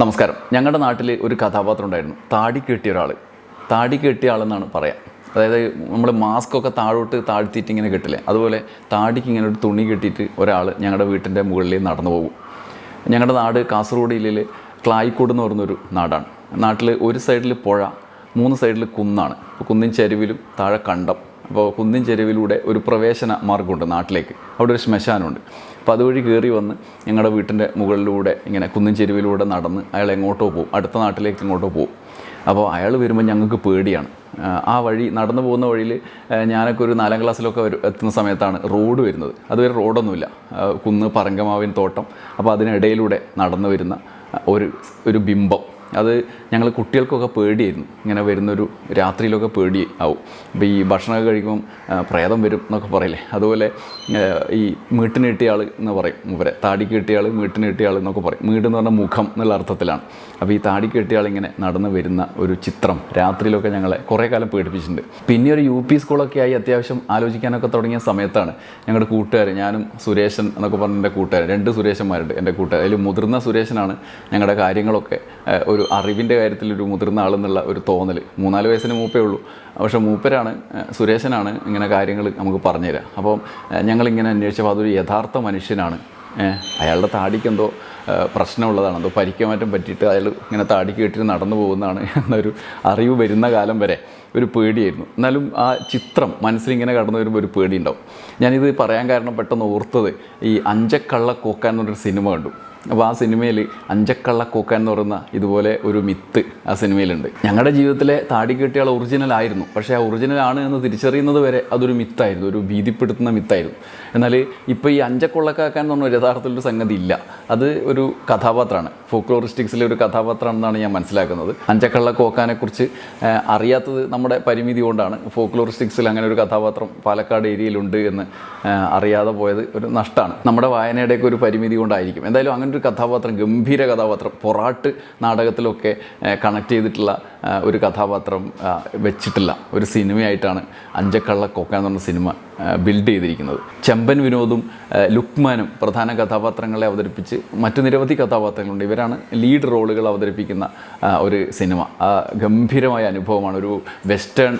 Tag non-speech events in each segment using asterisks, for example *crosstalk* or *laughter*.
നമസ്കാരം. ഞങ്ങളുടെ നാട്ടിൽ ഒരു കഥാപാത്രം ഉണ്ടായിരുന്നു. താടി കെട്ടിയ ഒരാൾ താടി കെട്ടിയ ആളെന്നാണ് പറയാം. അതായത് നമ്മൾ മാസ്ക് ഒക്കെ താഴോട്ട് താഴ്ത്തിയിട്ട് ഇങ്ങനെ കെട്ടില്ലേ? അതുപോലെ താടിക്ക് ഇങ്ങനെ ഒരു തുണി കെട്ടിയിട്ട് ഒരാൾ ഞങ്ങളുടെ വീട്ടിന്റെ മുകളിൽ നടന്നു പോകും. ഞങ്ങളുടെ നാട് കാസർഗോഡ് ജില്ലയിൽ ക്ലായിക്കോട് എന്ന് പറയുന്നൊരു നാടാണ്. നാട്ടിൽ ഒരു സൈഡിൽ പുഴ മൂന്ന് സൈഡിൽ കുന്നാണ്. കുന്നിൻ ചരിവിലും താഴെ കണ്ടം. അപ്പോൾ കുന്നിൻ ചെരുവിലൂടെ ഒരു പ്രവേശന മാർഗമുണ്ട് നാട്ടിലേക്ക്. അവിടെ ഒരു ശ്മശാനമുണ്ട്. അപ്പോൾ അതുവഴി കയറി വന്ന് ഞങ്ങളുടെ വീട്ടിന്റെ മുകളിലൂടെ ഇങ്ങനെ കുന്നിൻ ചെരുവിലൂടെ നടന്ന് അയാൾ എങ്ങോട്ടോ പോകും. അടുത്ത നാട്ടിലേക്ക് എങ്ങോട്ടോ പോകും. അപ്പോൾ അയാൾ വരുമ്പോൾ ഞങ്ങൾക്ക് പേടിയാണ്. ആ, വഴി നടന്നു പോകുന്ന വഴിയിൽ ഞാനൊക്കെ ഒരു നാലാം ക്ലാസ്സിലൊക്കെ എത്തുന്ന സമയത്താണ് റോഡ് വരുന്നത്. അതുവരെ റോഡൊന്നുമില്ല. കുന്ന് പറങ്കമാവിൻ തോട്ടം. അപ്പോൾ അതിനിടയിലൂടെ നടന്നു വരുന്ന ഒരു ഒരു ബിംബം. അത് ഞങ്ങൾ കുട്ടികൾക്കൊക്കെ പേടിയായിരുന്നു. ഇങ്ങനെ വരുന്നൊരു രാത്രിയിലൊക്കെ പേടി ആവും. അപ്പോൾ ഈ ഭക്ഷണമൊക്കെ കഴിക്കുമ്പം പ്രേതം വരും എന്നൊക്കെ പറയില്ലേ? അതുപോലെ ഈ മീട്ടിന് കിട്ടിയ ആൾ എന്ന് പറയും ഇവരെ. താടിക്ക് കിട്ടിയ ആൾ മീട്ടിന് കിട്ടിയ ആൾ എന്നൊക്കെ പറയും. എന്ന് പറഞ്ഞാൽ മുഖം എന്നുള്ള അർത്ഥത്തിലാണ്. അപ്പോൾ ഈ താടി കെട്ടിയാളിങ്ങനെ നടന്ന് വരുന്ന ഒരു ചിത്രം രാത്രിയിലൊക്കെ ഞങ്ങളെ കുറേ കാലം പേടിപ്പിച്ചിട്ടുണ്ട്. പിന്നെ ഒരു യു പി സ്കൂളൊക്കെ ആയി അത്യാവശ്യം ആലോചിക്കാനൊക്കെ തുടങ്ങിയ സമയത്താണ് ഞങ്ങളുടെ കൂട്ടുകാർ ഞാനും സുരേഷൻ എന്നൊക്കെ പറഞ്ഞ എന്റെ കൂട്ടുകാർ രണ്ട് സുരേഷന്മാരുണ്ട് എന്റെ കൂട്ടുകാർ അതിൽ മുതിർന്ന സുരേഷനാണ് ഞങ്ങളുടെ കാര്യങ്ങളൊക്കെ ഒരു അറിവിന്റെ കാര്യത്തിൽ ഒരു മുതിർന്ന ആളെന്നുള്ള ഒരു തോന്നൽ മൂന്നാൽ വയസ്സിന് മൂപ്പേ ഉള്ളൂ. പക്ഷേ മൂപ്പരാണ് സുരേഷനാണ് ഇങ്ങനെ കാര്യങ്ങൾ നമുക്ക് പറഞ്ഞുതരാം അപ്പം ഞങ്ങളിങ്ങനെ അന്വേഷിച്ചപ്പോൾ അതൊരു യഥാർത്ഥ മനുഷ്യനാണ്. അയാളുടെ താടിക്ക് എന്തോ ഏഹ്, പ്രശ്നമുള്ളതാണ്. എന്തോ പരിക്കാൻ മാറ്റം പറ്റിയിട്ട് അയാൾ ഇങ്ങനെ താടി കേട്ടിട്ട് നടന്നു പോകുന്നതാണ് *laughs* എന്നൊരു അറിവ് വരുന്ന കാലം വരെ ഒരു പേടിയായിരുന്നു. എന്നാലും ആ ചിത്രം മനസ്സിലിങ്ങനെ കടന്നു വരുമ്പോൾ ഒരു പേടി പേടിയുണ്ടാവും. ഞാനിത് പറയാൻ കാരണം പെട്ടെന്ന് ഓർത്തത് ഈ അഞ്ചക്കള്ള കോക്കാൻ എന്നൊരു സിനിമ കണ്ടു. അപ്പോൾ ആ സിനിമയിൽ അഞ്ചക്കള്ള കൂക്ക എന്ന് പറയുന്ന ഇതുപോലെ ഒരു മിത്ത് ആ സിനിമയിലുണ്ട്. ഞങ്ങളുടെ ജീവിതത്തിലെ താടി കെട്ടിയാൾ ഒറിജിനൽ ആയിരുന്നു. പക്ഷേ ആ ഒറിജിനൽ ആണ് എന്ന് തിരിച്ചറിയുന്നത് വരെ അതൊരു മിത്തായിരുന്നു. ഒരു ഭീതിപ്പെടുത്തുന്ന മിത്തായിരുന്നു. എന്നാൽ ഇപ്പോൾ ഈ അഞ്ചക്കൊള്ളക്കാക്കാൻ എന്ന് പറഞ്ഞ യഥാർത്ഥത്തിലൊരു സംഗതി ഇല്ല. അത് ഒരു കഥാപാത്രമാണ്. ഫോക്ലോറിസ്റ്റിക്സിലെ ഒരു കഥാപാത്രമാണെന്നാണ് ഞാൻ മനസ്സിലാക്കുന്നത്. അഞ്ചക്കള്ള കോക്കാനെക്കുറിച്ച് അറിയാത്തത് നമ്മുടെ പരിമിതി കൊണ്ടാണ് ഫോക്ലോറിസ്റ്റിക്സിൽ അങ്ങനെ ഒരു കഥാപാത്രം പാലക്കാട് ഏരിയയിലുണ്ട് എന്ന് അറിയാതെ പോയത് ഒരു നഷ്ടമാണ് നമ്മുടെ വായനയുടെയൊക്കെ ഒരു പരിമിതി കൊണ്ടായിരിക്കും. എന്തായാലും അങ്ങനെ ഒരു കഥാപാത്രം ഗംഭീര കഥാപാത്രം പൊറാട്ട് നാടകത്തിലൊക്കെ കണക്ട് ചെയ്തിട്ടുള്ള ഒരു കഥാപാത്രം വെച്ചിട്ടില്ല. ഒരു സിനിമയായിട്ടാണ് അഞ്ചക്കള്ള കൊക്ക എന്ന് പറഞ്ഞ സിനിമ ബിൽഡ് ചെയ്തിരിക്കുന്നത്. ചെമ്പൻ വിനോദും ലുക്മാനും പ്രധാന കഥാപാത്രങ്ങളെ അവതരിപ്പിച്ച് മറ്റു നിരവധി കഥാപാത്രങ്ങളുണ്ട്. ഇവരാണ് ലീഡ് റോളുകൾ അവതരിപ്പിക്കുന്ന ഒരു സിനിമ. ഗംഭീരമായ അനുഭവമാണ്. ഒരു വെസ്റ്റേൺ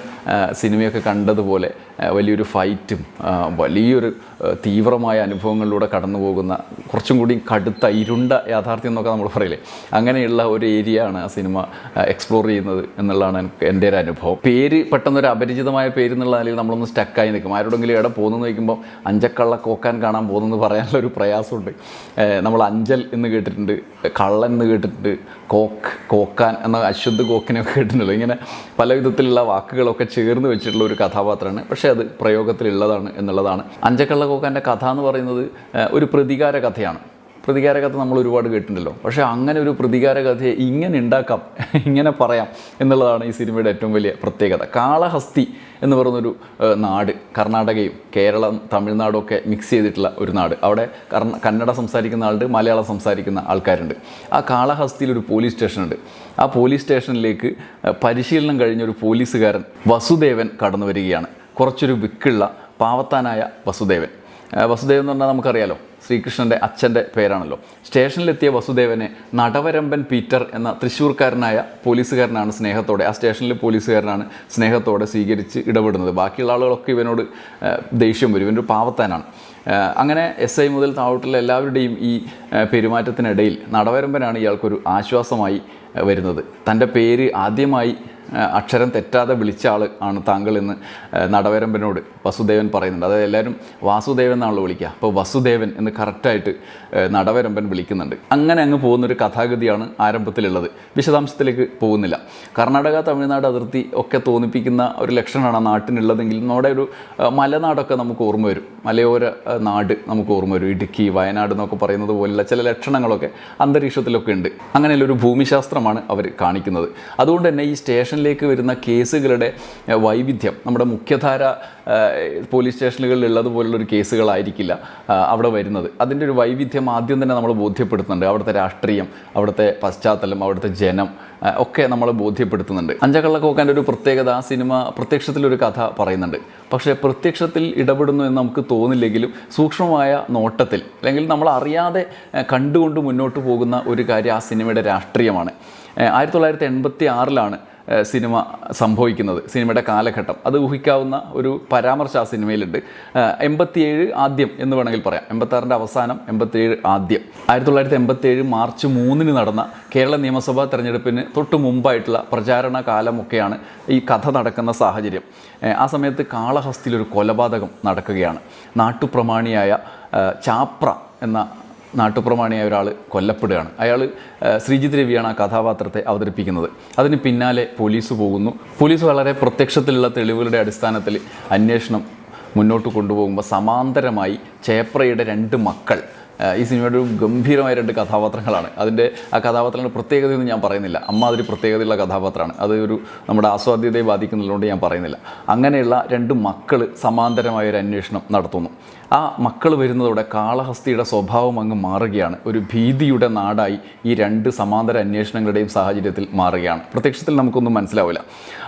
സിനിമയൊക്കെ കണ്ടതുപോലെ വലിയൊരു ഫൈറ്റും വലിയൊരു തീവ്രമായ അനുഭവങ്ങളിലൂടെ കടന്നു പോകുന്ന കുറച്ചും കൂടി കടുത്ത ഇരുണ്ട യാഥാർത്ഥ്യം എന്നൊക്കെ നമ്മൾ പറയില്ലേ? അങ്ങനെയുള്ള ഒരു ഏരിയ ആണ് ആ സിനിമ എക്സ്പ്ലോർ ചെയ്യുന്നത് എന്നുള്ളതാണ് എന്റെ ഒരു അനുഭവം. പേര് പെട്ടെന്നൊരു അപരിചിതമായ പേര് എന്നുള്ള നിലയിൽ നമ്മളൊന്ന് സ്റ്റക്കായി നിൽക്കും. ആരോടെങ്കിലും എവിടെ പോകുന്നു വയ്ക്കുമ്പോൾ അഞ്ചക്കള്ള കോക്കാൻ കാണാൻ പോകുന്നെന്ന് പറയാനുള്ള ഒരു പ്രയാസമുണ്ട്. നമ്മൾ അഞ്ചൽ എന്ന് കേട്ടിട്ടുണ്ട് കള്ളൻ എന്ന് കേട്ടിട്ടുണ്ട് കോക്ക് കോക്കാൻ എന്ന അശുദ്ധ കോക്കിനെയൊക്കെ കേട്ടിട്ടുണ്ടല്ലോ. ഇങ്ങനെ പല വിധത്തിലുള്ള വാക്കുകളൊക്കെ ചേർന്ന് വെച്ചിട്ടുള്ള ഒരു കഥാപാത്രമാണ്. പക്ഷേ അത് പ്രയോഗത്തിലുള്ളതാണ് എന്നുള്ളതാണ്. അഞ്ചക്കള്ള കോക്കാന്റെ കഥ എന്ന് പറയുന്നത് ഒരു പ്രതികാര കഥയാണ്. പ്രതികാര കഥ നമ്മൾ ഒരുപാട് കേട്ടിട്ടുണ്ടല്ലോ. പക്ഷേ അങ്ങനെ ഒരു പ്രതികാര കഥയെ ഇങ്ങനെ ഉണ്ടാക്കാം ഇങ്ങനെ പറയാം എന്നുള്ളതാണ് ഈ സിനിമയുടെ ഏറ്റവും വലിയ പ്രത്യേകത. കാളഹസ്തി എന്ന് പറയുന്നൊരു നാട് കർണാടകയും കേരളം തമിഴ്നാടും ഒക്കെ മിക്സ് ചെയ്തിട്ടുള്ള ഒരു നാട്. അവിടെ കന്നഡ സംസാരിക്കുന്ന ആളുണ്ട് മലയാളം സംസാരിക്കുന്ന ആൾക്കാരുണ്ട്. ആ കാളഹസ്തിയിൽ ഒരു പോലീസ് സ്റ്റേഷനുണ്ട്. ആ പോലീസ് സ്റ്റേഷനിലേക്ക് പരിശീലനം കഴിഞ്ഞ ഒരു പോലീസുകാരൻ വസുദേവൻ കടന്നു വരികയാണ് കുറച്ചൊരു വിക്കുള്ള പാവത്താനായ വസുദേവൻ. വസുദേവൻ എന്ന് പറഞ്ഞാൽ നമുക്കറിയാലോ ശ്രീകൃഷ്ണന്റെ അച്ഛന്റെ പേരാണല്ലോ. സ്റ്റേഷനിലെത്തിയ വസുദേവനെ നടവരമ്പൻ പീറ്റർ എന്ന തൃശ്ശൂർക്കാരനായ പോലീസുകാരനാണ് സ്നേഹത്തോടെ ആ സ്റ്റേഷനിലെ പോലീസുകാരനാണ് സ്നേഹത്തോടെ സ്വീകരിച്ച് ഇടപെടുന്നത്. ബാക്കിയുള്ള ആളുകളൊക്കെ ഇവനോട് ദേഷ്യം വരും. ഇവനൊരു പാവത്താനാണ്. അങ്ങനെ എസ് ഐ മുതൽ താഴോട്ടുള്ള എല്ലാവരുടെയും ഈ പെരുമാറ്റത്തിനിടയിൽ നടവരമ്പനാണ് ഇയാൾക്കൊരു ആശ്വാസമായി വരുന്നത്. തന്റെ പേര് ആദ്യമായി അക്ഷരം തെറ്റാതെ വിളിച്ച ആൾ ആണ് താങ്കൾ എന്ന് നടവരമ്പനോട് വസുദേവൻ പറയുന്നുണ്ട്. അതായത് എല്ലാവരും വാസുദേവൻ എന്നാണല്ലോ വിളിക്കുക. അപ്പോൾ വസുദേവൻ എന്ന് കറക്റ്റായിട്ട് നടവരമ്പൻ വിളിക്കുന്നുണ്ട്. അങ്ങനെ അങ്ങ് പോകുന്നൊരു കഥാഗതിയാണ് ആരംഭത്തിലുള്ളത്. വിശദാംശത്തിലേക്ക് പോകുന്നില്ല. കർണാടക തമിഴ്നാട് അതിർത്തി ഒക്കെ തോന്നിപ്പിക്കുന്ന ഒരു ലക്ഷണമാണ് ആ നാട്ടിനുള്ളതെങ്കിൽ നമ്മുടെ ഒരു മലനാടൊക്കെ നമുക്ക് ഓർമ്മ വരും. മലയോര നാട് നമുക്ക് ഓർമ്മ വരും. ഇടുക്കി വയനാട് എന്നൊക്കെ പറയുന്നത് പോലുള്ള ചില ലക്ഷണങ്ങളൊക്കെ അന്തരീക്ഷത്തിലൊക്കെ ഉണ്ട്. അങ്ങനെയുള്ള ഒരു ഭൂമിശാസ്ത്രമാണ് അവർ കാണിക്കുന്നത്. അതുകൊണ്ട് തന്നെ ഈ സ്റ്റേഷനിലേക്ക് വരുന്ന കേസുകളുടെ വൈവിധ്യം നമ്മുടെ മുഖ്യധാര പോലീസ് സ്റ്റേഷനുകളിൽ ഉള്ളതുപോലുള്ളൊരു കേസുകളായിരിക്കില്ല അവിടെ വരുന്നത്. അതിന്റെ ഒരു വൈവിധ്യം ആദ്യം തന്നെ നമ്മൾ ബോധ്യപ്പെടുത്തുന്നുണ്ട്. അവിടുത്തെ രാഷ്ട്രീയം അവിടുത്തെ പശ്ചാത്തലം അവിടുത്തെ ജനം ഒക്കെ നമ്മൾ ബോധ്യപ്പെടുത്തുന്നുണ്ട്. അഞ്ചക്കള്ളക്കോക്കാന്റെ ഒരു പ്രത്യേകത ആ സിനിമ പ്രത്യക്ഷത്തിലൊരു കഥ പറയുന്നുണ്ട്. പക്ഷേ പ്രത്യക്ഷത്തിൽ ഇടപെടുന്നു എന്ന് നമുക്ക് തോന്നില്ലെങ്കിലും സൂക്ഷ്മമായ നോട്ടത്തിൽ അല്ലെങ്കിൽ നമ്മൾ അറിയാതെ കണ്ടുകൊണ്ട് മുന്നോട്ട് പോകുന്ന ഒരു കാര്യം ആ സിനിമയുടെ രാഷ്ട്രീയമാണ്. ആയിരത്തി തൊള്ളായിരത്തി എൺപത്തി ആറിലാണ് സിനിമ സംഭവിക്കുന്നത് സിനിമയുടെ കാലഘട്ടം. അത് ഊഹിക്കാവുന്ന ഒരു പരാമർശം ആ സിനിമയിലുണ്ട്. എൺപത്തിയേഴ് ആദ്യം എന്ന് വേണമെങ്കിൽ പറയാം. എൺപത്താറിന്റെ അവസാനം എൺപത്തിയേഴ് ആദ്യം. ആയിരത്തി തൊള്ളായിരത്തി എൺപത്തിയേഴ് മാർച്ച് മൂന്നിന് നടന്ന കേരള നിയമസഭാ തെരഞ്ഞെടുപ്പിന് തൊട്ട് മുമ്പായിട്ടുള്ള പ്രചാരണ കാലമൊക്കെയാണ് ഈ കഥ നടക്കുന്ന സാഹചര്യം. ആ സമയത്ത് കാളഹസ്തിയിൽ ഒരു കൊലപാതകം നടക്കുകയാണ്. നാട്ടുപ്രമാണിയായ ചാപ്ര എന്ന നാട്ടുപ്രമാണിയായ ഒരാൾ കൊല്ലപ്പെടുകയാണ്. അയാൾ ശ്രീജിത് രവിയാണ് ആ കഥാപാത്രത്തെ അവതരിപ്പിക്കുന്നത്. അതിന് പിന്നാലെ പോലീസ് പോകുന്നു. പോലീസ് വളരെ പ്രത്യക്ഷത്തിലുള്ള തെളിവുകളുടെ അടിസ്ഥാനത്തിൽ അന്വേഷണം മുന്നോട്ട് കൊണ്ടുപോകുമ്പോൾ സമാന്തരമായി ചേപ്രയുടെ രണ്ട് മക്കൾ ഈ സിനിമയുടെ ഒരു ഗംഭീരമായ രണ്ട് കഥാപാത്രങ്ങളാണ്. അതിന്റെ ആ കഥാപാത്രങ്ങളുടെ പ്രത്യേകതയൊന്നും ഞാൻ പറയുന്നില്ല. അമ്മ അതൊരു പ്രത്യേകതയുള്ള കഥാപാത്രമാണ്. അത് ഒരു നമ്മുടെ ആസ്വാദ്യതയെ ബാധിക്കുന്നതുകൊണ്ട് ഞാൻ പറയുന്നില്ല. അങ്ങനെയുള്ള രണ്ട് മക്കൾ സമാന്തരമായ ഒരു അന്വേഷണം നടത്തുന്നു. ആ മക്കൾ വരുന്നതോടെ കാളഹസ്തിയുടെ സ്വഭാവം അങ്ങ് മാറുകയാണ്. ഒരു ഭീതിയുടെ നാടായി ഈ രണ്ട് സമാന്തര അന്വേഷണങ്ങളുടെയും സാഹചര്യത്തിൽ മാറുകയാണ്. പ്രത്യക്ഷത്തിൽ നമുക്കൊന്നും മനസ്സിലാവില്ല.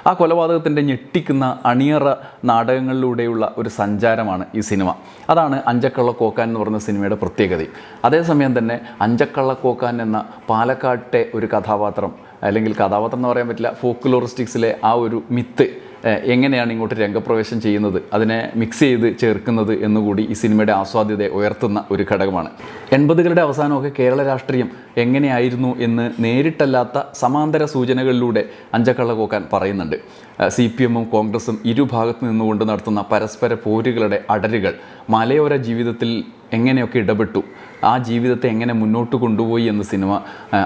ആ കൊലപാതകത്തിന്റെ ഞെട്ടിക്കുന്ന അണിയറ നാടകങ്ങളിലൂടെയുള്ള ഒരു സഞ്ചാരമാണ് ഈ സിനിമ. അതാണ് അഞ്ചക്കള്ള കോക്കാൻ എന്ന് പറയുന്ന സിനിമയുടെ പ്രത്യേകത. അതേസമയം തന്നെ അഞ്ചക്കള്ള കോക്കാൻ എന്ന പാലക്കാട്ടെ ഒരു കഥാപാത്രം അല്ലെങ്കിൽ കഥാപാത്രം എന്ന് പറയാൻ പറ്റില്ല ഫോക്ലോറിസ്റ്റിക്സിലെ ആ ഒരു മിത്ത് എങ്ങനെയാണ് ഇങ്ങോട്ട് രംഗപ്രവേശം ചെയ്യുന്നത്? അതിനെ മിക്സ് ചെയ്ത് ചേർക്കുന്നത് എന്നുകൂടി ഈ സിനിമയുടെ ആസ്വാദ്യതയെ ഉയർത്തുന്ന ഒരു ഘടകമാണ്. എൺപതുകളുടെ അവസാനമൊക്കെ കേരള രാഷ്ട്രീയം എങ്ങനെയായിരുന്നു എന്ന് നേരിട്ടല്ലാത്ത സമാന്തര സൂചനകളിലൂടെ അഞ്ചക്കള്ള കോക്കാൻ പറയുന്നുണ്ട്. സി പി എമ്മും കോൺഗ്രസും ഇരുഭാഗത്ത് നിന്നുകൊണ്ട് നടത്തുന്ന പരസ്പര പോരുകളുടെ അടരുകൾ മലയോര ജീവിതത്തിൽ എങ്ങനെയൊക്കെ ഇടപെട്ടു? ആ ജീവിതത്തെ എങ്ങനെ മുന്നോട്ട് കൊണ്ടുപോയി എന്ന് സിനിമ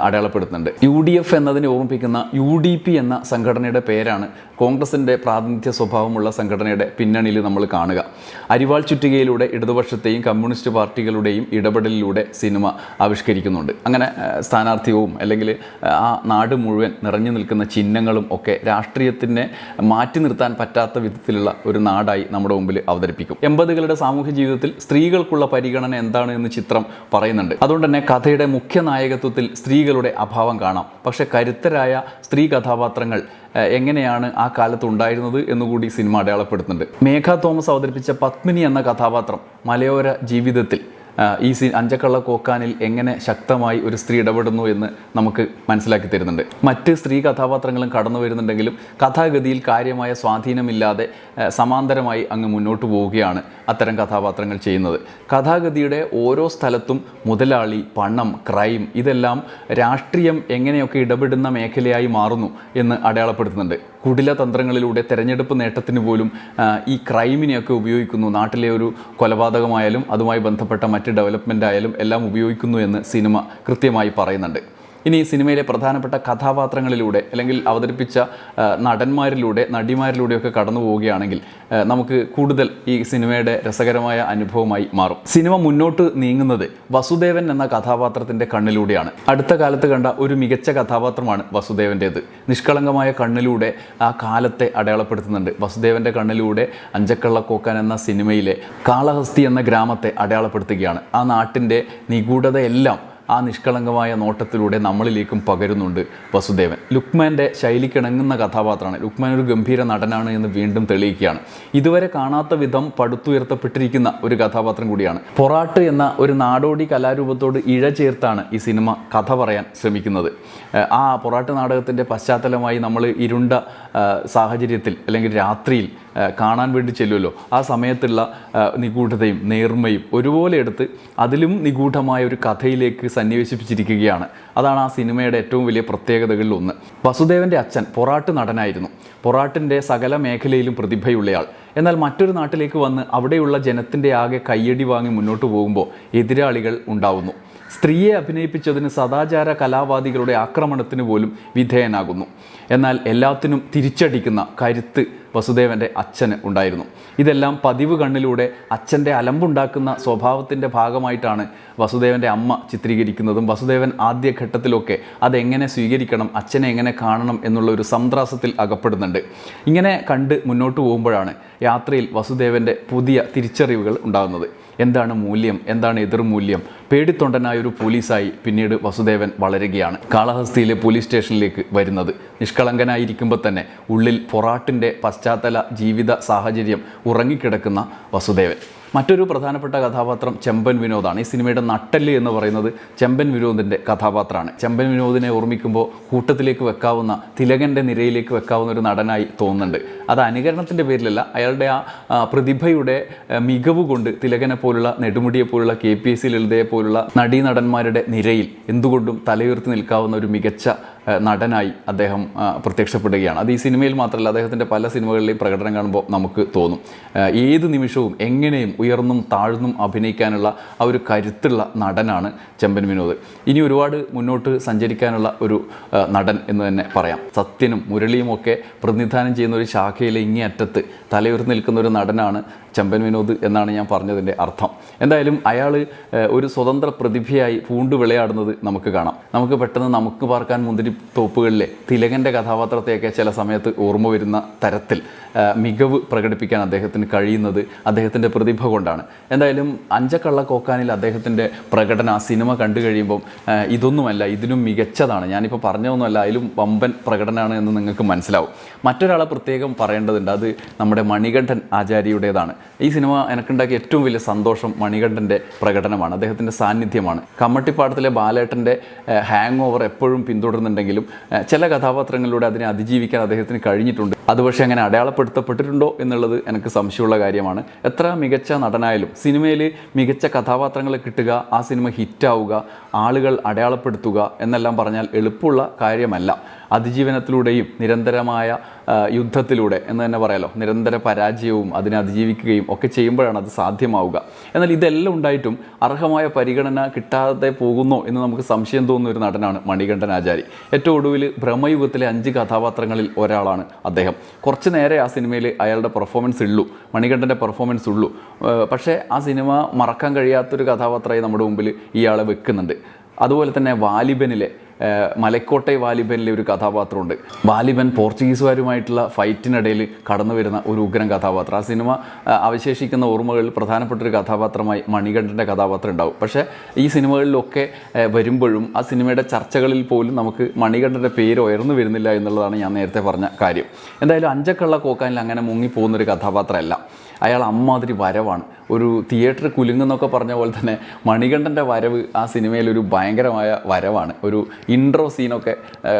അടയാളപ്പെടുത്തുന്നുണ്ട്. യു ഡി എഫ് എന്നതിനെ ഓർമ്മിപ്പിക്കുന്ന യു ഡി പി എന്ന സംഘടനയുടെ പേരാണ് കോൺഗ്രസിന്റെ പ്രാതിനിധ്യ സ്വഭാവമുള്ള സംഘടനയുടെ പിന്നണിയിൽ നമ്മൾ കാണുക. അരിവാൾ ചുറ്റികയിലൂടെ ഇടതുപക്ഷത്തെയും കമ്മ്യൂണിസ്റ്റ് പാർട്ടികളുടെയും ഇടപെടലിലൂടെ സിനിമ ആവിഷ്കരിക്കുന്നുണ്ട്. അങ്ങനെ സ്ഥാനാർത്ഥ്യവും അല്ലെങ്കിൽ ആ നാട് മുഴുവൻ നിറഞ്ഞു നിൽക്കുന്ന ചിഹ്നങ്ങളും ഒക്കെ രാഷ്ട്രീയത്തിനെ മാറ്റി നിർത്താൻ പറ്റാത്ത വിധത്തിലുള്ള ഒരു നാടായി നമ്മുടെ മുമ്പിൽ അവതരിപ്പിക്കും. എൺപതുകളുടെ സാമൂഹ്യ ജീവിതത്തിൽ സ്ത്രീകൾക്കുള്ള പരിഗണന എന്താണ് എന്ന് ചിത്രം പറയുന്നുണ്ട്. അതുകൊണ്ട് തന്നെ കഥയുടെ മുഖ്യ നായകത്വത്തിൽ സ്ത്രീകളുടെ അഭാവം കാണാം. പക്ഷെ കരുത്തരായ സ്ത്രീ കഥാപാത്രങ്ങൾ എങ്ങനെയാണ് ആ കാലത്ത് ഉണ്ടായിരുന്നത് എന്നുകൂടി സിനിമ അടയാളപ്പെടുത്തുന്നുണ്ട്. മേഘ തോമസ് അവതരിപ്പിച്ച പത്മിനി എന്ന കഥാപാത്രം മലയോര ജീവിതത്തിൽ ഈ സി അഞ്ചക്കള്ള കോക്കാനിൽ എങ്ങനെ ശക്തമായി ഒരു സ്ത്രീ ഇടപെടുന്നു എന്ന് നമുക്ക് മനസ്സിലാക്കി തരുന്നുണ്ട്. മറ്റ് സ്ത്രീ കഥാപാത്രങ്ങളും കടന്നു വരുന്നുണ്ടെങ്കിലും കഥാഗതിയിൽ കാര്യമായ സ്വാധീനമില്ലാതെ സമാന്തരമായി അങ്ങ് മുന്നോട്ട് പോവുകയാണ് അത്തരം കഥാപാത്രങ്ങൾ ചെയ്യുന്നത്. കഥാഗതിയുടെ ഓരോ സ്ഥലത്തും മുതലാളി പണം ക്രൈം ഇതെല്ലാം രാഷ്ട്രീയം എങ്ങനെയൊക്കെ ഇടപെടുന്ന മേഖലയായി മാറുന്നു എന്ന് അടയാളപ്പെടുത്തുന്നുണ്ട്. കുടില തന്ത്രങ്ങളിലൂടെ തെരഞ്ഞെടുപ്പ് നേട്ടത്തിന് പോലും ഈ ക്രൈമിനെയൊക്കെ ഉപയോഗിക്കുന്നു. നാട്ടിലെ ഒരു കൊലപാതകമായാലും അതുമായി ബന്ധപ്പെട്ട മറ്റ് ഡെവലപ്മെന്റ് ആയാലും എല്ലാം ഉപയോഗിക്കുന്നു എന്ന് സിനിമ കൃത്യമായി പറയുന്നുണ്ട്. ഇനി സിനിമയിലെ പ്രധാനപ്പെട്ട കഥാപാത്രങ്ങളിലൂടെ അല്ലെങ്കിൽ അവതരിപ്പിച്ച നടന്മാരിലൂടെ നടിമാരിലൂടെയൊക്കെ കടന്നു പോവുകയാണെങ്കിൽ നമുക്ക് കൂടുതൽ ഈ സിനിമയുടെ രസകരമായ അനുഭവമായി മാറും. സിനിമ മുന്നോട്ട് നീങ്ങുന്നത് വസുദേവൻ എന്ന കഥാപാത്രത്തിന്റെ കണ്ണിലൂടെയാണ്. അടുത്ത കാലത്ത് കണ്ട ഒരു മികച്ച കഥാപാത്രമാണ് വസുദേവന്റേത് നിഷ്കളങ്കമായ കണ്ണിലൂടെ ആ കാലത്തെ അടയാളപ്പെടുത്തുന്നുണ്ട്. വസുദേവന്റെ കണ്ണിലൂടെ അഞ്ചക്കള്ളക്കോക്കാൻ എന്ന സിനിമയിലെ കാളഹസ്തി എന്ന ഗ്രാമത്തെ അടയാളപ്പെടുത്തുകയാണ്. ആ നാട്ടിന്റെ നിഗൂഢതയെല്ലാം ആ നിഷ്കളങ്കമായ നോട്ടത്തിലൂടെ നമ്മളിലേക്കും പകരുന്നുണ്ട് വസുദേവൻ. ലുക്മാന്റെ ശൈലിക്കിണങ്ങുന്ന കഥാപാത്രമാണ്. ലുക്മാൻ ഒരു ഗംഭീര നടനാണ് എന്ന് വീണ്ടും തെളിയിക്കുകയാണ്. ഇതുവരെ കാണാത്ത വിധം പടുത്തുയർത്തപ്പെട്ടിരിക്കുന്ന ഒരു കഥാപാത്രം കൂടിയാണ്. പൊറാട്ട് എന്ന ഒരു നാടോടി കലാരൂപത്തോട് ഇഴ ചേർത്താണ് ഈ സിനിമ കഥ പറയാൻ ശ്രമിക്കുന്നത്. ആ പൊറാട്ട് നാടകത്തിന്റെ പശ്ചാത്തലമായി നമ്മൾ ഇരുണ്ട സാഹചര്യത്തിൽ അല്ലെങ്കിൽ രാത്രിയിൽ കാണാൻ വേണ്ടി ചെല്ലുമല്ലോ ആ സമയത്തുള്ള നിഗൂഢതയും നേർമയും ഒരുപോലെ എടുത്ത് അതിലും നിഗൂഢമായ ഒരു കഥയിലേക്ക് സന്നിവേശിപ്പിച്ചിരിക്കുകയാണ്. അതാണ് ആ സിനിമയുടെ ഏറ്റവും വലിയ പ്രത്യേകതകളിൽ ഒന്ന്. വസുദേവന്റെ അച്ഛൻ പൊറാട്ട് നടനായിരുന്നു. പൊറാട്ടിന്റെ സകല മേഖലയിലും പ്രതിഭയുള്ളയാൾ. എന്നാൽ മറ്റൊരു നാട്ടിലേക്ക് വന്ന് അവിടെയുള്ള ജനത്തിന്റെ ആകെ കയ്യടി വാങ്ങി മുന്നോട്ട് പോകുമ്പോൾ എതിരാളികൾ ഉണ്ടാവുന്നു. സ്ത്രീയെ അഭിനയിപ്പിച്ചതിന് സദാചാര കലാവാദികളുടെ ആക്രമണത്തിന് പോലും വിധേയനാകുന്നു. എന്നാൽ എല്ലാത്തിനും തിരിച്ചടിക്കുന്ന കരുത്ത് വസുദേവന്റെ അച്ഛന് ഉണ്ടായിരുന്നു. ഇതെല്ലാം പതിവ് കണ്ണിലൂടെ അച്ഛന്റെ അലമ്പുണ്ടാക്കുന്ന സ്വഭാവത്തിന്റെ ഭാഗമായിട്ടാണ് വസുദേവന്റെ അമ്മ ചിത്രീകരിക്കുന്നതും വസുദേവൻ ആദ്യഘട്ടത്തിലൊക്കെ അതെങ്ങനെ സ്വീകരിക്കണം അച്ഛനെ എങ്ങനെ കാണണം എന്നുള്ള ഒരു സംത്രാസത്തിൽ അകപ്പെടുന്നുണ്ട്. ഇങ്ങനെ കണ്ട് മുന്നോട്ട് പോകുമ്പോഴാണ് യാത്രയിൽ വസുദേവന്റെ പുതിയ തിരിച്ചറിവുകൾ ഉണ്ടാകുന്നത്. എന്താണ് മൂല്യം? എന്താണ് എതിർമൂല്യം പേടിത്തൊണ്ടനായ ഒരു പോലീസായി പിന്നീട് വസുദേവൻ വളരുകയാണ്. കാളഹസ്തിയിലെ പോലീസ് സ്റ്റേഷനിലേക്ക് വരുന്നത്. നിഷ്കളങ്കനായിരിക്കുമ്പോൾ തന്നെ ഉള്ളിൽ പൊറാട്ടിന്റെ പശ്ചാത്തല ജീവിത സാഹചര്യം ഉറങ്ങിക്കിടക്കുന്ന വസുദേവൻ. മറ്റൊരു പ്രധാനപ്പെട്ട കഥാപാത്രം ചെമ്പൻ വിനോദാണ്. ഈ സിനിമയുടെ നട്ടൽ എന്ന് പറയുന്നത് ചെമ്പൻ വിനോദിന്റെ കഥാപാത്രമാണ്. ചെമ്പൻ വിനോദിനെ ഓർമ്മിക്കുമ്പോൾ കൂട്ടത്തിലേക്ക് വെക്കാവുന്ന തിലകന്റെ നിരയിലേക്ക് വെക്കാവുന്ന ഒരു നടനായി തോന്നുന്നുണ്ട്. അത് അനുകരണത്തിന്റെ പേരിലല്ല അയാളുടെ ആ പ്രതിഭയുടെ മികവ് കൊണ്ട് തിലകനെ പോലുള്ള നെടുമുടിയെ പോലുള്ള കെ പി എസ് സി ലളിതയെ പോലുള്ള നടീനടന്മാരുടെ നിരയിൽ എന്തുകൊണ്ടും തലയുയർത്തി നിൽക്കാവുന്ന ഒരു മികച്ച നടനായി അദ്ദേഹം പ്രത്യക്ഷപ്പെടുകയാണ്. അത് ഈ സിനിമയിൽ മാത്രമല്ല അദ്ദേഹത്തിന്റെ പല സിനിമകളിലെയും പ്രകടനം കാണുമ്പോൾ നമുക്ക് തോന്നും. ഏത് നിമിഷവും എങ്ങനെയും ഉയർന്നും താഴ്ന്നും അഭിനയിക്കാനുള്ള ആ ഒരു കരുത്തുള്ള നടനാണ് ചെമ്പൻ വിനോദ്. ഇനി ഒരുപാട് മുന്നോട്ട് സഞ്ചരിക്കാനുള്ള ഒരു നടൻ എന്ന് തന്നെ പറയാം. സത്യനും മുരളിയും ഒക്കെ പ്രതിനിധാനം ചെയ്യുന്ന ഒരു ശാഖയിലെ ഇങ്ങേ അറ്റത്ത് തലയുയർത്തി നിൽക്കുന്ന ഒരു നടനാണ് ചെമ്പൻ വിനോദ് എന്നാണ് ഞാൻ പറഞ്ഞതിന്റെ അർത്ഥം. എന്തായാലും അയാൾ ഒരു സ്വതന്ത്ര പ്രതിഭയായി പൂണ്ടു വിളയാടുന്നത് നമുക്ക് കാണാം. നമുക്ക് പെട്ടെന്ന് നമുക്ക് പാർക്കാൻ മുന്തിരി തോപ്പുകളിലെ തിലകന്റെ കഥാപാത്രത്തെയൊക്കെ ചില സമയത്ത് ഓർമ്മ വരുന്ന തരത്തിൽ മികവ് പ്രകടിപ്പിക്കാൻ അദ്ദേഹത്തിന് കഴിയുന്നത് അദ്ദേഹത്തിന്റെ പ്രതിഭ കൊണ്ടാണ്. എന്തായാലും അഞ്ചക്കള്ള കോക്കാനിൽ അദ്ദേഹത്തിന്റെ പ്രകടനം ആ സിനിമ കണ്ടു കഴിയുമ്പം ഇതൊന്നുമല്ല ഇതിനും മികച്ചതാണ്. ഞാനിപ്പോൾ പറഞ്ഞതൊന്നുമല്ല അതിലും വമ്പൻ പ്രകടനമാണ് എന്ന് നിങ്ങൾക്ക് മനസ്സിലാവും. മറ്റൊരാളെ പ്രത്യേകം പറയേണ്ടതുണ്ട് അത് നമ്മുടെ മണികണ്ഠൻ ആചാര്യയുടേതാണ്. ഈ സിനിമ എനിക്കുണ്ടാക്കിയ ഏറ്റവും വലിയ സന്തോഷം മണികണ്ഠന്റെ പ്രകടനമാണ് അദ്ദേഹത്തിന്റെ സാന്നിധ്യമാണ്. കമ്മട്ടിപ്പാടത്തിലെ ബാലേട്ടന്റെ ഹാങ് ഓവർ എപ്പോഴും പിന്തുടരുന്നുണ്ടെങ്കിലും ഏഹ്, ചില കഥാപാത്രങ്ങളിലൂടെ അതിനെ അതിജീവിക്കാൻ അദ്ദേഹത്തിന് കഴിഞ്ഞിട്ടുണ്ട്. അത് പക്ഷേ അങ്ങനെ അടയാളപ്പെടുത്തപ്പെട്ടിട്ടുണ്ടോ എന്നുള്ളത് എനിക്ക് സംശയമുള്ള കാര്യമാണ്. എത്ര മികച്ച നടനായാലും സിനിമയിൽ മികച്ച കഥാപാത്രങ്ങളെ കിട്ടുക ആ സിനിമ ഹിറ്റാവുക ആളുകൾ അടയാളപ്പെടുത്തുക എന്നെല്ലാം പറഞ്ഞാൽ എളുപ്പമുള്ള കാര്യമല്ല. അതിജീവനത്തിലൂടെയും നിരന്തരമായ യുദ്ധത്തിലൂടെ എന്ന് തന്നെ പറയാലോ. നിരന്തര പരാജയവും അതിനെ അതിജീവിക്കുകയും ഒക്കെ ചെയ്യുമ്പോഴാണ് അത് സാധ്യമാവുക. എന്നാൽ ഇതെല്ലാം ഉണ്ടായിട്ടും അർഹമായ പരിഗണന കിട്ടാതെ പോകുന്നോ എന്ന് നമുക്ക് സംശയം തോന്നുന്ന ഒരു നടനാണ് മണികണ്ഠൻ ആചാരി. ഏറ്റവും ഒടുവിൽ ബ്രഹ്മയുഗത്തിലെ അഞ്ച് കഥാപാത്രങ്ങളിൽ ഒരാളാണ് അദ്ദേഹം. കുറച്ച് നേരെ ആ സിനിമയിൽ അയാളുടെ പെർഫോമൻസ് ഉള്ളൂ. മണികണ്ഠന്റെ പെർഫോമൻസ് ഉള്ളൂ. പക്ഷേ ആ സിനിമ മറക്കാൻ കഴിയാത്തൊരു കഥാപാത്രമായി നമ്മുടെ മുമ്പിൽ ഇയാളെ വെക്കുന്നുണ്ട്. അതുപോലെ തന്നെ വാലിബനിലെ മലക്കോട്ടെ വാലിബനിലെ ഒരു കഥാപാത്രമുണ്ട്. വാലിബൻ പോർച്ചുഗീസുകാരുമായിട്ടുള്ള ഫൈറ്റിനിടയിൽ കടന്നു വരുന്ന ഒരു ഉഗ്രൻ കഥാപാത്രം. ആ സിനിമ അവശേഷിക്കുന്ന ഓർമ്മകളിൽ പ്രധാനപ്പെട്ട ഒരു കഥാപാത്രമായി മണികണ്ഠന്റെ കഥാപാത്രം ഉണ്ടാവും. പക്ഷേ ഈ സിനിമകളിലൊക്കെ വരുമ്പോഴും ആ സിനിമയുടെ ചർച്ചകളിൽ പോലും നമുക്ക് മണികണ്ഠന്റെ പേര് ഉയർന്നു വരുന്നില്ല എന്നുള്ളതാണ് ഞാൻ നേരത്തെ പറഞ്ഞ കാര്യം. എന്തായാലും അഞ്ചക്കള്ള കോക്കാനിൽ അങ്ങനെ മുങ്ങിപ്പോകുന്നൊരു കഥാപാത്രമല്ല. അയാൾ അമ്മാതിരി വരവാണ്. ഒരു തിയേറ്റർ കുലുങ്ങെന്നൊക്കെ പറഞ്ഞ പോലെ തന്നെ മണികണ്ഠന്റെ വരവ് ആ സിനിമയിൽ ഒരു ഭയങ്കരമായ വരവാണ്. ഒരു ഇൻട്രോ സീനൊക്കെ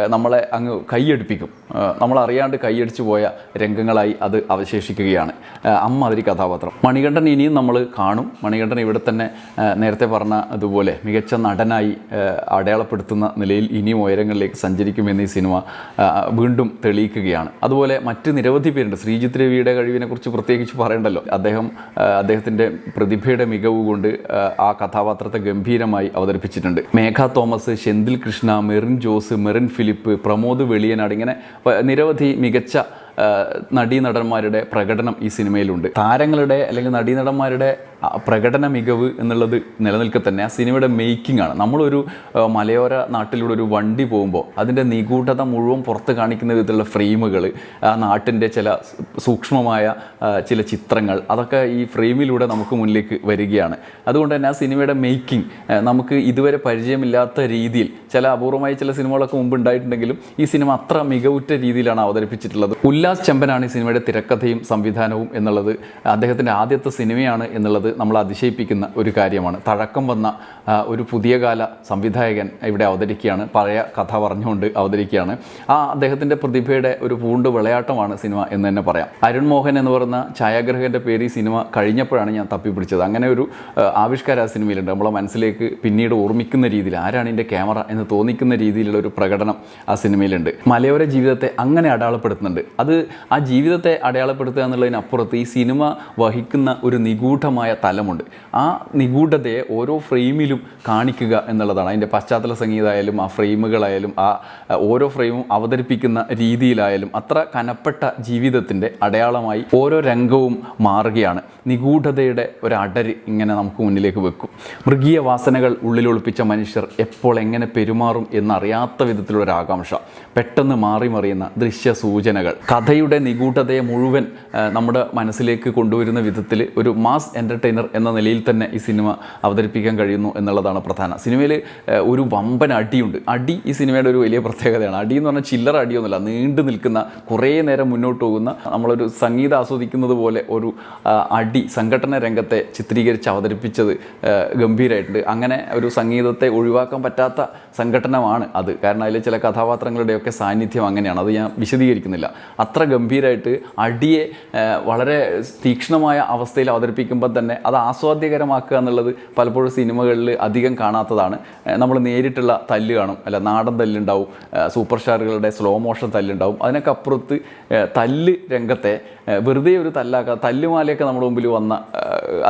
നമ്മളെ അങ്ങ് കൈയടിപ്പിക്കും. നമ്മളറിയാണ്ട് കൈയടിച്ചു പോയ രംഗങ്ങളായി അത് അവശേഷിക്കുകയാണ്. അമ്മാതിരി കഥാപാത്രം. മണികണ്ഠൻ ഇനിയും നമ്മൾ കാണും. മണികണ്ഠൻ ഇവിടെ തന്നെ നേരത്തെ പറഞ്ഞ അതുപോലെ മികച്ച നടനായി അടയാളപ്പെടുത്തുന്ന നിലയിൽ ഇനിയും ഉയരങ്ങളിലേക്ക് സഞ്ചരിക്കുമെന്ന് ഈ സിനിമ വീണ്ടും തെളിയിക്കുകയാണ്. അതുപോലെ മറ്റ് നിരവധി പേരുണ്ട്. ശ്രീജിത്ത് രവിയുടെ കഴിവിനെക്കുറിച്ച് പ്രത്യേകിച്ച് പറയണ്ടല്ലോ. അദ്ദേഹം അദ്ദേഹത്തിന്റെ പ്രതിഭയുടെ മികവ് കൊണ്ട് ആ, കഥാപാത്രത്തെ ഗംഭീരമായി അവതരിപ്പിച്ചിട്ടുണ്ട്. മേഘ തോമസ് ഷെന്തിൽ കൃഷ്ണ മെറിൻ ജോസ് മെറിൻ ഫിലിപ്പ് പ്രമോദ് വെളിയനാട് ഇങ്ങനെ നിരവധി മികച്ച നടീനടന്മാരുടെ പ്രകടനം ഈ സിനിമയിലുണ്ട്. താരങ്ങളുടെ അല്ലെങ്കിൽ നടീനടന്മാരുടെ പ്രകടന മികവ് എന്നുള്ളത് നിലനിൽക്കെ തന്നെ ആ സിനിമയുടെ മേക്കിംഗ് ആണ്. നമ്മളൊരു മലയോര നാട്ടിലൂടെ ഒരു വണ്ടി പോകുമ്പോൾ അതിന്റെ നിഗൂഢത മുഴുവൻ പുറത്ത് കാണിക്കുന്ന വിധത്തിലുള്ള ഫ്രെയിമുകൾ ആ നാട്ടിന്റെ ചില സൂക്ഷ്മമായ ചില ചിത്രങ്ങൾ അതൊക്കെ ഈ ഫ്രെയിമിലൂടെ നമുക്ക് മുന്നിലേക്ക് വരികയാണ്. അതുകൊണ്ട് തന്നെ ആ സിനിമയുടെ മേക്കിംഗ് നമുക്ക് ഇതുവരെ പരിചയമില്ലാത്ത രീതിയിൽ ചില അപൂർവമായ ചില സിനിമകളൊക്കെ മുമ്പ് ഉണ്ടായിട്ടുണ്ടെങ്കിലും ഈ സിനിമ അത്ര മികവുറ്റ രീതിയിലാണ് അവതരിപ്പിച്ചിട്ടുള്ളത്. ഉല്ലാസ് ചെമ്പനാണ് ഈ സിനിമയുടെ തിരക്കഥയും സംവിധാനവും എന്നുള്ളത്. അദ്ദേഹത്തിന്റെ ആദ്യത്തെ സിനിമയാണ് എന്നുള്ളത് നമ്മൾ അതിശയിപ്പിക്കുന്ന ഒരു കാര്യമാണ്. തഴക്കം വന്ന ഒരു പുതിയ കാല സംവിധായകൻ ഇവിടെ അവതരിക്കുകയാണ്. പഴയ കഥ പറഞ്ഞുകൊണ്ട് അവതരിക്കുകയാണ്. ആ അദ്ദേഹത്തിന്റെ പ്രതിഭയുടെ ഒരു പൂണ്ട് വിളയാട്ടമാണ് സിനിമ എന്ന് തന്നെ പറയാം. അരുൺ മോഹൻ എന്ന് പറയുന്ന ഛായാഗ്രഹകന്റെ പേര് ഈ സിനിമ കഴിഞ്ഞപ്പോഴാണ് ഞാൻ തപ്പിപ്പിടിച്ചത്. അങ്ങനെ ഒരു ആവിഷ്കാര ആ സിനിമയിലുണ്ട്. നമ്മളെ മനസ്സിലേക്ക് പിന്നീട് ഓർമ്മിക്കുന്ന രീതിയിൽ ആരാണ് ഇതിന്റെ ക്യാമറ എന്ന് തോന്നിക്കുന്ന രീതിയിലുള്ള ഒരു പ്രകടനം ആ സിനിമയിലുണ്ട്. മലയോര ജീവിതത്തെ അങ്ങനെ അടയാളപ്പെടുത്തുന്നുണ്ട്. അത് ആ ജീവിതത്തെ അടയാളപ്പെടുത്തുക എന്നുള്ളതിനപ്പുറത്ത് ഈ സിനിമ വഹിക്കുന്ന ഒരു നിഗൂഢമായ തലമുണ്ട്. ആ നിഗൂഢതയെ ഓരോ ഫ്രെയിമിലും കാണിക്കുക എന്നുള്ളതാണ്. അതിന്റെ പശ്ചാത്തല സംഗീതമായാലും ആ ഫ്രെയിമുകളായാലും ആ ഓരോ ഫ്രെയിമും അവതരിപ്പിക്കുന്ന രീതിയിലായാലും അത്ര കനപ്പെട്ട ജീവിതത്തിന്റെ അടയാളമായി ഓരോ രംഗവും മാറുകയാണ്. നിഗൂഢതയുടെ ഒരു അടര് ഇങ്ങനെ നമുക്ക് മുന്നിലേക്ക് വെക്കും. മൃഗീയ വാസനകൾ ഉള്ളിലൊളിപ്പിച്ച മനുഷ്യർ എപ്പോൾ എങ്ങനെ പെരുമാറും എന്നറിയാത്ത വിധത്തിലുള്ള ഒരു ആകാംക്ഷ പെട്ടെന്ന് മാറി മറിയുന്ന ദൃശ്യ സൂചനകൾ കഥയുടെ നിഗൂഢതയെ മുഴുവൻ നമ്മുടെ മനസ്സിലേക്ക് കൊണ്ടുവരുന്ന വിധത്തിൽ ഒരു മാസ് എന്റർടൈനർ എന്ന നിലയിൽ തന്നെ ഈ സിനിമ അവതരിപ്പിക്കാൻ കഴിയുന്നു എന്നുള്ളതാണ് പ്രധാന. സിനിമയിൽ ഒരു വമ്പൻ അടിയുണ്ട്. അടി ഈ സിനിമയുടെ ഒരു വലിയ പ്രത്യേകതയാണ്. അടി എന്ന് പറഞ്ഞാൽ ചില്ലറ അടിയൊന്നുമില്ല. നീണ്ടു നിൽക്കുന്ന കുറേ നേരം മുന്നോട്ട് പോകുന്ന നമ്മളൊരു സംഗീതം ആസ്വദിക്കുന്നത് പോലെ ഒരു അടി സംഘടന രംഗത്തെ ചിത്രീകരിച്ച് അവതരിപ്പിച്ചത് ഗംഭീരമായിട്ടുണ്ട് അങ്ങനെ ഒരു സംഗീതത്തെ ഒഴിവാക്കാൻ പറ്റാത്ത സംഘടനമാണ് അത്. കാരണം അതിലെ ചില കഥാപാത്രങ്ങളുടെയൊക്കെ സാന്നിധ്യം അങ്ങനെയാണ്. അത് ഞാൻ വിശദീകരിക്കുന്നില്ല. അത്ര ഗംഭീരമായിട്ട് അടിയെ വളരെ തീക്ഷ്ണമായ അവസ്ഥയിൽ അവതരിപ്പിക്കുമ്പോൾ തന്നെ അത് ആസ്വാദ്യകരമാക്കുക എന്നുള്ളത് പലപ്പോഴും സിനിമകളിൽ അധികം കാണാത്തതാണ്. നമ്മൾ നേരിട്ടുള്ള തല്ല് കാണും. അല്ല നാടൻ തല്ലുണ്ടാവും. സൂപ്പർ സ്റ്റാറുകളുടെ സ്ലോ മോഷൻ തല്ലുണ്ടാവും. അതിനൊക്കെ അപ്പുറത്ത് തല്ല് രംഗത്തെ വെറുതെ ഒരു തല്ലാക്ക തല്ലുമാലയൊക്കെ നമ്മുടെ മുമ്പിൽ വന്ന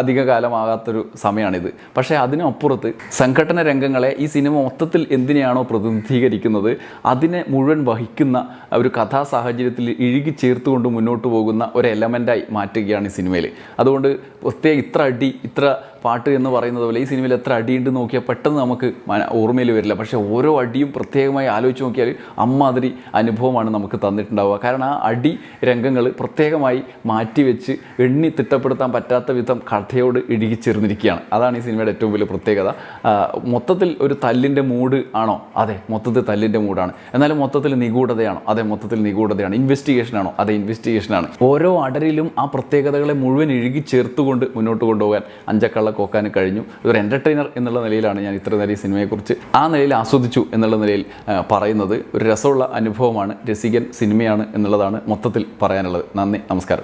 അധിക കാലമാകാത്തൊരു സമയമാണിത്. പക്ഷേ അതിനപ്പുറത്ത് സംഘടന രംഗങ്ങളെ ഈ സിനിമ മൊത്തത്തിൽ എന്തിനെയാണോ പ്രതിനിധീകരിക്കുന്നത് അതിനെ മുഴുവൻ വഹിക്കുന്ന ഒരു കഥാ സാഹചര്യത്തിൽ ഇഴുകി ചേർത്തുകൊണ്ട് മുന്നോട്ട് പോകുന്ന ഒരു എലമെന്റായി മാറ്റുകയാണ് ഈ സിനിമയിൽ അതുകൊണ്ട് പ്രത്യേക ഇത്ര അടി ഇത്ര പാട്ട് എന്ന് പറയുന്നത് പോലെ ഈ സിനിമയിൽ എത്ര അടിയുണ്ട് നോക്കിയാൽ പെട്ടെന്ന് നമുക്ക് ഓർമ്മയിൽ വരില്ല. പക്ഷേ ഓരോ അടിയും പ്രത്യേകമായി ആലോചിച്ച് നോക്കിയാൽ അമ്മാതിരി അനുഭവമാണ് നമുക്ക് തന്നിട്ടുണ്ടാവുക. കാരണം ആ അടി രംഗങ്ങൾ പ്രത്യേകമായി മാറ്റിവെച്ച് എണ്ണി തിട്ടപ്പെടുത്താൻ പറ്റാത്ത വിധം കഥയോട് ഇഴുകിച്ചേർന്നിരിക്കുകയാണ് അതാണ് ഈ സിനിമയുടെ ഏറ്റവും വലിയ പ്രത്യേകത. മൊത്തത്തിൽ ഒരു തല്ലിന്റെ മൂഡ് ആണോ? അതെ മൊത്തത്തിൽ തല്ലിന്റെ മൂഡാണ്. എന്നാലും മൊത്തത്തിൽ നിഗൂഢതയാണോ? അതെ മൊത്തത്തിൽ നിഗൂഢതയാണ്. ഇൻവെസ്റ്റിഗേഷൻ ആണോ? അതെ ഇൻവെസ്റ്റിഗേഷനാണ് ഓരോ അടരിലും ആ പ്രത്യേകതകളെ മുഴുവൻ ഇഴുകി ചേർത്തുകൊണ്ട് മുന്നോട്ട് കൊണ്ടുപോകാൻ അഞ്ചക്കള്ള കോക്കാന് കഴിഞ്ഞു. ഒരു എന്റർടൈനർ എന്നുള്ള നിലയിലാണ് ഞാൻ ഇത്ര നേരം ഈ സിനിമയെക്കുറിച്ച് ആ നിലയിൽ ആസ്വദിച്ചു എന്നുള്ള നിലയിൽ പറയുന്നത്. ഒരു രസമുള്ള അനുഭവമാണ് രസികൻ സിനിമയാണ് എന്നുള്ളതാണ് മൊത്തത്തിൽ പറയാനുള്ളത്. നന്ദി നമസ്കാരം.